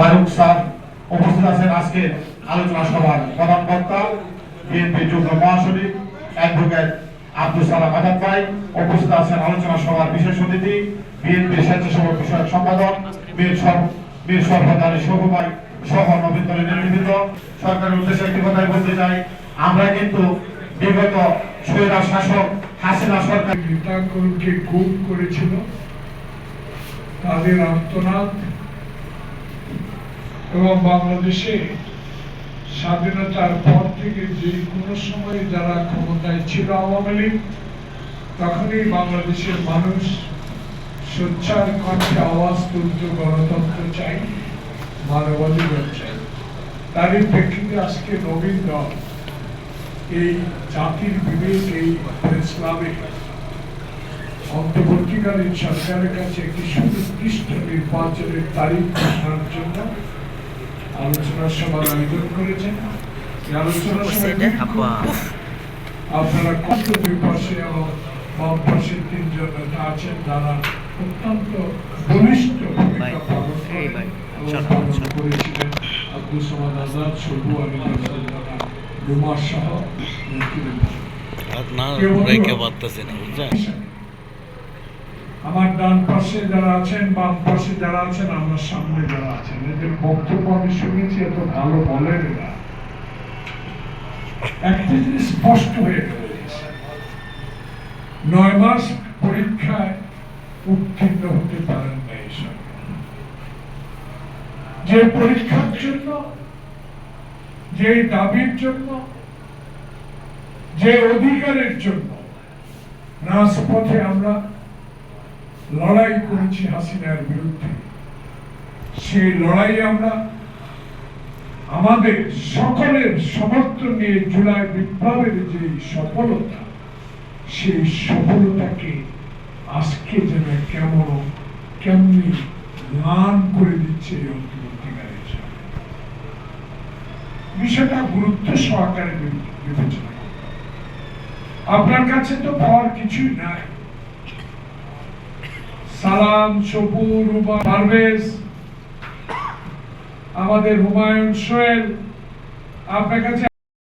Faruk sir উপস্থিত আছেন আজকে আলোচনা সভার প্রধান বক্তা বিএনপি যুগ্ম মহাসচিব, অ্যাডভোকেট আব্দুল সালাম আজাদ ভাই, উপস্থিত আছেন আলোচনা সভার বিশেষ অতিথি বিএনপি স্বেচ্ছাসেবক বিষয়ক সম্পাদক বীর সর- বীর সর্বদারি সৌভাই সহ নবীন দলের নেতৃবৃন্দ। সরকারের উদ্দেশ্যে একটি কথাই বলতে চাই, আমরা কিন্তু বিগত স্বৈরা শাসক হাসিনা সরকার নেতাকর্মীকে গুম করেছিল। তাদের আত্মনাদ এবং বাংলাদেশে স্বাধীনতার পর থেকে যে কোনো সময় যারা ক্ষমতায় ছিল আওয়ামী লীগ, তখনই বাংলাদেশের মানুষ সোচ্চার কণ্ঠে আওয়াজ তুলত গণতন্ত্র চাই মানবাধিকার চাই তারই প্রেক্ষিতে আজকে নবীন দল এই জাতির বিবেক, এই ক্লাবে অন্তর্বর্তীকালীন সরকারের কাছে একটি সুনির্দিষ্ট নির্বাচনের তারিখ ঘোষণার জন্য আলোচনা সভার আয়োজন করেছেন এই আলোচনা সভায় আপনারা কত দুই পাশে এবং বাম পাশে তিনজন নেতা আছেন যারা অত্যন্ত বলিষ্ঠ ভূমিকা পালন করেন। করেছিলেন আব্দুল সামাদ আজাদ সবু আলী রানা সহ। কেউ পারতেছি না বুঝছেন? আমার ডান পাশে যারা আছেন, বাম পাশে যারা আছেন, আমার সামনে যারা আছেন, এদের বক্তব্য আমি শুনেছি, এত ভালো বলেন না একটা জিনিস স্পষ্ট হয়ে নয় মাস পরীক্ষায় উত্তীর্ণ হতে পারেন না যে পরীক্ষার জন্য যে দাবির জন্য, যে অধিকারের জন্য রাজপথে আমরা লড়াই করেছি হাসিনার বিরুদ্ধে। সেই লড়াই আমরা আমাদের সকলের সমর্থন নিয়ে জুলাই বিপ্লবের যে সফলতা, সেই সফলতাকে আজকে যেন কেমন, কেমনি ম্লান করে দিচ্ছে এই অন্তর্বর্তীকালীন সরকার। বিষয়টা গুরুত্ব সহকারে বিবেচনা আপনার কাছে তো পাওয়ার কিছুই নাই। সালাম সপুর পারভেজ। আমাদের হুমায়ুন সোয়েল আপনার কাছে